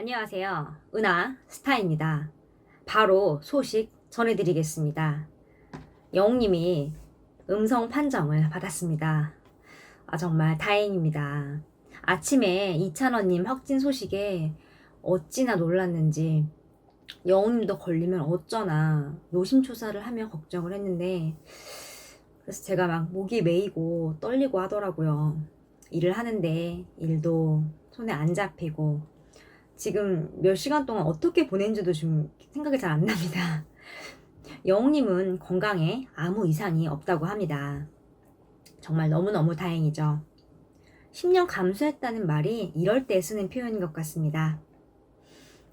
안녕하세요. 은하 스타입니다. 바로 소식 전해드리겠습니다. 영웅님이 음성 판정을 받았습니다. 아, 정말 다행입니다. 아침에 이찬원님 확진 소식에 어찌나 놀랐는지 영웅님도 걸리면 어쩌나 노심초사를 하며 걱정을 했는데 그래서 제가 막 목이 메이고 떨리고 하더라고요. 일을 하는데 일도 손에 안 잡히고 지금 몇 시간 동안 어떻게 보낸지도 지금 생각이 잘 안 납니다. 영웅님은 건강에 아무 이상이 없다고 합니다. 정말 너무너무 다행이죠. 10년 감수했다는 말이 이럴 때 쓰는 표현인 것 같습니다.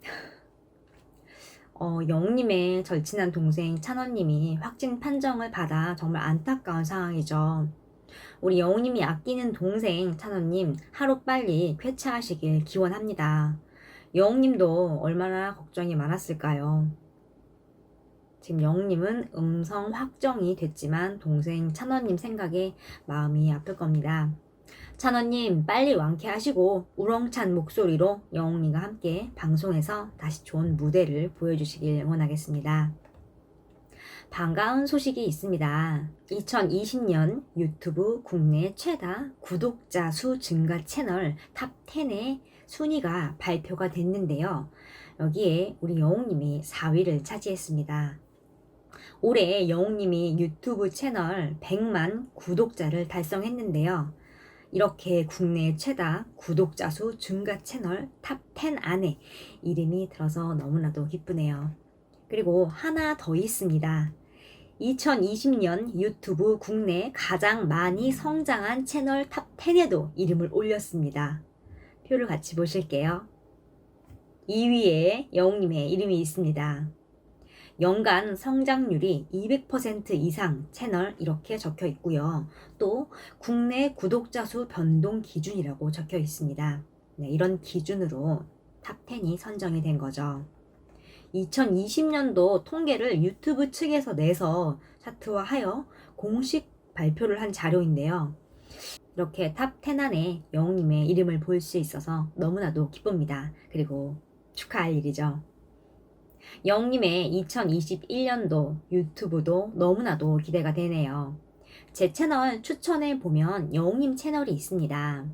어, 영웅님의 절친한 동생 찬원님이 확진 판정을 받아 정말 안타까운 상황이죠. 우리 영웅님이 아끼는 동생 찬원님 하루 빨리 쾌차하시길 기원합니다. 영웅님도 얼마나 걱정이 많았을까요? 지금 영웅님은 음성 확정이 됐지만 동생 찬원님 생각에 마음이 아플 겁니다. 찬원님 빨리 완쾌하시고 우렁찬 목소리로 영웅님과 함께 방송에서 다시 좋은 무대를 보여주시길 원하겠습니다. 반가운 소식이 있습니다. 2020년 유튜브 국내 최다 구독자 수 증가 채널 탑 10의 순위가 발표가 됐는데요. 여기에 우리 영웅님이 4위를 차지했습니다. 올해 영웅님이 유튜브 채널 100만 구독자를 달성했는데요. 이렇게 국내 최다 구독자 수 증가 채널 탑 10 안에 이름이 들어서 너무나도 기쁘네요. 그리고 하나 더 있습니다. 2020년 유튜브 국내 가장 많이 성장한 채널 탑 10에도 이름을 올렸습니다. 표를 같이 보실게요. 2위에 영웅님의 이름이 있습니다. 연간 성장률이 200% 이상 채널 이렇게 적혀 있고요. 또 국내 구독자 수 변동 기준이라고 적혀 있습니다. 네, 이런 기준으로 탑 10이 선정이 된 거죠. 2020년도 통계를 유튜브 측에서 내서 차트화하여 공식 발표를 한 자료인데요. 이렇게 탑10 안에 영웅님의 이름을 볼 수 있어서 너무나도 기쁩니다. 그리고 축하할 일이죠. 영웅님의 2021년도 유튜브도 너무나도 기대가 되네요. 제 채널 추천해 보면 영웅님 채널이 있습니다.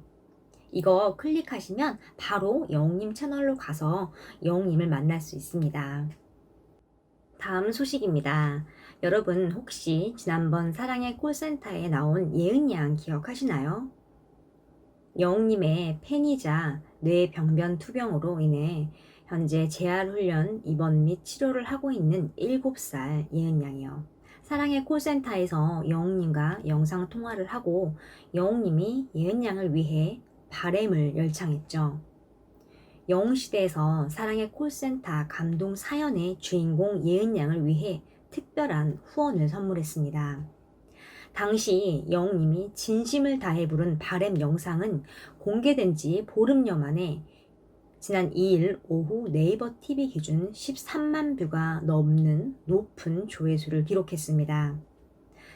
이거 클릭하시면 바로 영웅님 채널로 가서 영웅님을 만날 수 있습니다. 다음 소식입니다. 여러분 혹시 지난번 사랑의 콜센터에 나온 예은 양 기억하시나요? 영웅님의 팬이자 뇌병변 투병으로 인해 현재 재활훈련 입원 및 치료를 하고 있는 7살 예은 양이요. 사랑의 콜센터에서 영웅님과 영상 통화를 하고 영웅님이 예은 양을 위해 바램을 열창했죠. 영웅시대에서 사랑의 콜센터 감동 사연의 주인공 예은 양을 위해 특별한 후원을 선물했습니다. 당시 영웅님이 진심을 다해 부른 바램 영상은 공개된 지 보름여 만에 지난 2일 오후 네이버 TV 기준 13만 뷰가 넘는 높은 조회수를 기록했습니다.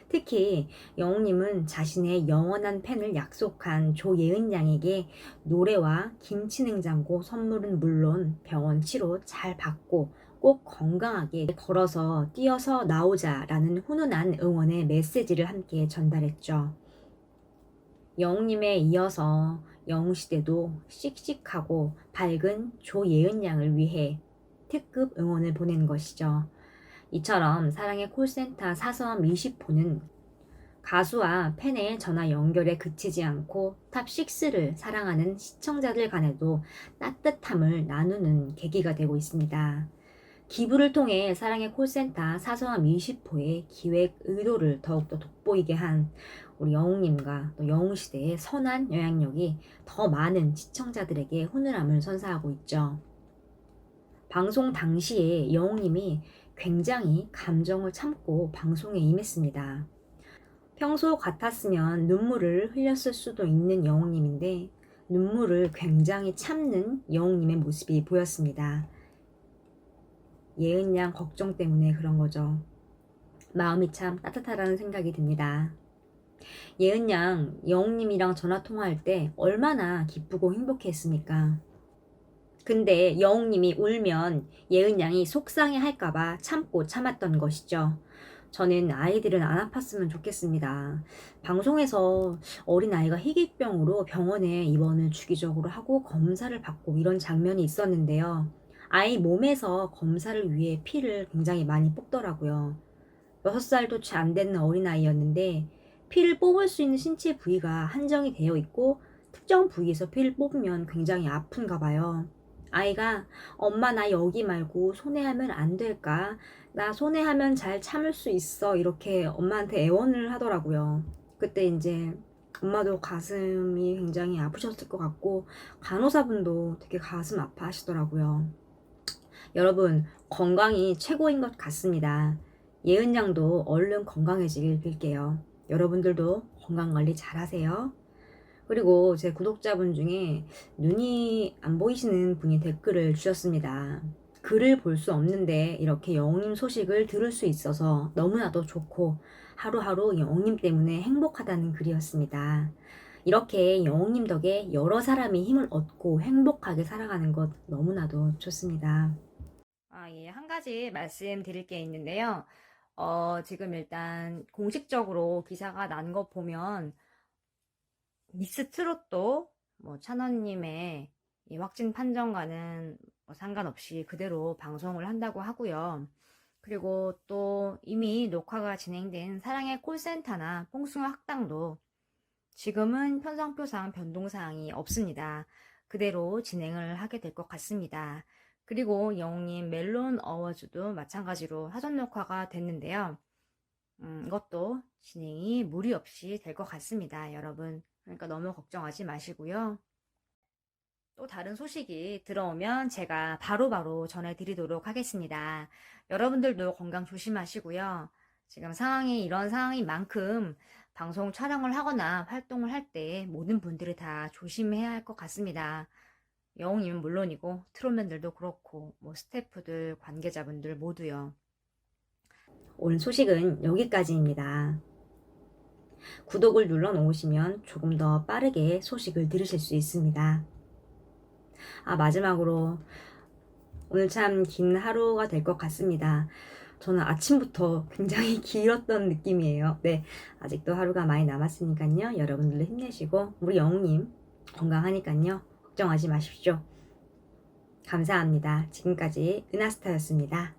특히 영웅님은 자신의 영원한 팬을 약속한 조예은 양에게 노래와 김치 냉장고 선물은 물론 병원 치료 잘 받고 꼭 건강하게 걸어서 뛰어서 나오자라는 훈훈한 응원의 메시지를 함께 전달했죠. 영웅님에 이어서 영웅시대도 씩씩하고 밝은 조예은 양을 위해 특급 응원을 보낸 것이죠. 이처럼 사랑의 콜센터 사서함 20호는 가수와 팬의 전화 연결에 그치지 않고 탑6를 사랑하는 시청자들 간에도 따뜻함을 나누는 계기가 되고 있습니다. 기부를 통해 사랑의 콜센터 사서함 20호의 기획 의도를 더욱더 돋보이게 한 우리 영웅님과 또 영웅 시대의 선한 영향력이 더 많은 시청자들에게 훈훈함을 선사하고 있죠. 방송 당시에 영웅님이 굉장히 감정을 참고 방송에 임했습니다. 평소 같았으면 눈물을 흘렸을 수도 있는 영웅님인데 눈물을 굉장히 참는 영웅님의 모습이 보였습니다. 예은 양 걱정 때문에 그런 거죠. 마음이 참 따뜻하다는 생각이 듭니다. 예은 양 영웅님이랑 전화 통화할 때 얼마나 기쁘고 행복했습니까? 근데 여웅님이 울면 예은 양이 속상해 할까봐 참고 참았던 것이죠. 저는 아이들은 안 아팠으면 좋겠습니다. 방송에서 어린아이가 희귀병으로 병원에 입원을 주기적으로 하고 검사를 받고 이런 장면이 있었는데요. 아이 몸에서 검사를 위해 피를 굉장히 많이 뽑더라고요. 6살도 채 안 되는 어린아이였는데 피를 뽑을 수 있는 신체 부위가 한정이 되어 있고 특정 부위에서 피를 뽑으면 굉장히 아픈가 봐요. 아이가 엄마 나 여기 말고 손에 하면 안 될까? 나 손에 하면 잘 참을 수 있어. 이렇게 엄마한테 애원을 하더라고요. 그때 이제 엄마도 가슴이 굉장히 아프셨을 것 같고 간호사분도 되게 가슴 아파하시더라고요. 여러분 건강이 최고인 것 같습니다. 예은 양도 얼른 건강해지길 빌게요. 여러분들도 건강 관리 잘 하세요. 그리고 제 구독자분 중에 눈이 안 보이시는 분이 댓글을 주셨습니다. 글을 볼 수 없는데 이렇게 영웅님 소식을 들을 수 있어서 너무나도 좋고 하루하루 영웅님 때문에 행복하다는 글이었습니다. 이렇게 영웅님 덕에 여러 사람이 힘을 얻고 행복하게 살아가는 것 너무나도 좋습니다. 아, 예, 한 가지 말씀드릴 게 있는데요. 어, 지금 일단 공식적으로 기사가 난 거 보면 미스 트롯도 뭐 찬원님의 이 확진 판정과는 뭐 상관없이 그대로 방송을 한다고 하고요. 그리고 또 이미 녹화가 진행된 사랑의 콜센터나 뽕숭아 학당도 지금은 편성표상 변동사항이 없습니다. 그대로 진행을 하게 될 것 같습니다. 그리고 영웅님 멜론 어워즈도 마찬가지로 사전 녹화가 됐는데요. 음, 이것도 진행이 무리 없이 될 것 같습니다, 여러분. 그러니까 너무 걱정하지 마시고요. 또 다른 소식이 들어오면 제가 바로바로 전해드리도록 하겠습니다. 여러분들도 건강 조심하시고요. 지금 상황이 이런 상황인 만큼 방송 촬영을 하거나 활동을 할 때 모든 분들이 다 조심해야 할 것 같습니다. 영웅님은 물론이고 트롯맨들도 그렇고 뭐 스태프들 관계자분들 모두요. 오늘 소식은 여기까지입니다. 구독을 눌러 놓으시면 조금 더 빠르게 소식을 들으실 수 있습니다. 아, 마지막으로 오늘 참 긴 하루가 될 것 같습니다. 저는 아침부터 굉장히 길었던 느낌이에요. 네, 아직도 하루가 많이 남았으니까요. 여러분들도 힘내시고 우리 영웅님 건강하니까요. 걱정하지 마십시오. 감사합니다. 지금까지 은하스타였습니다.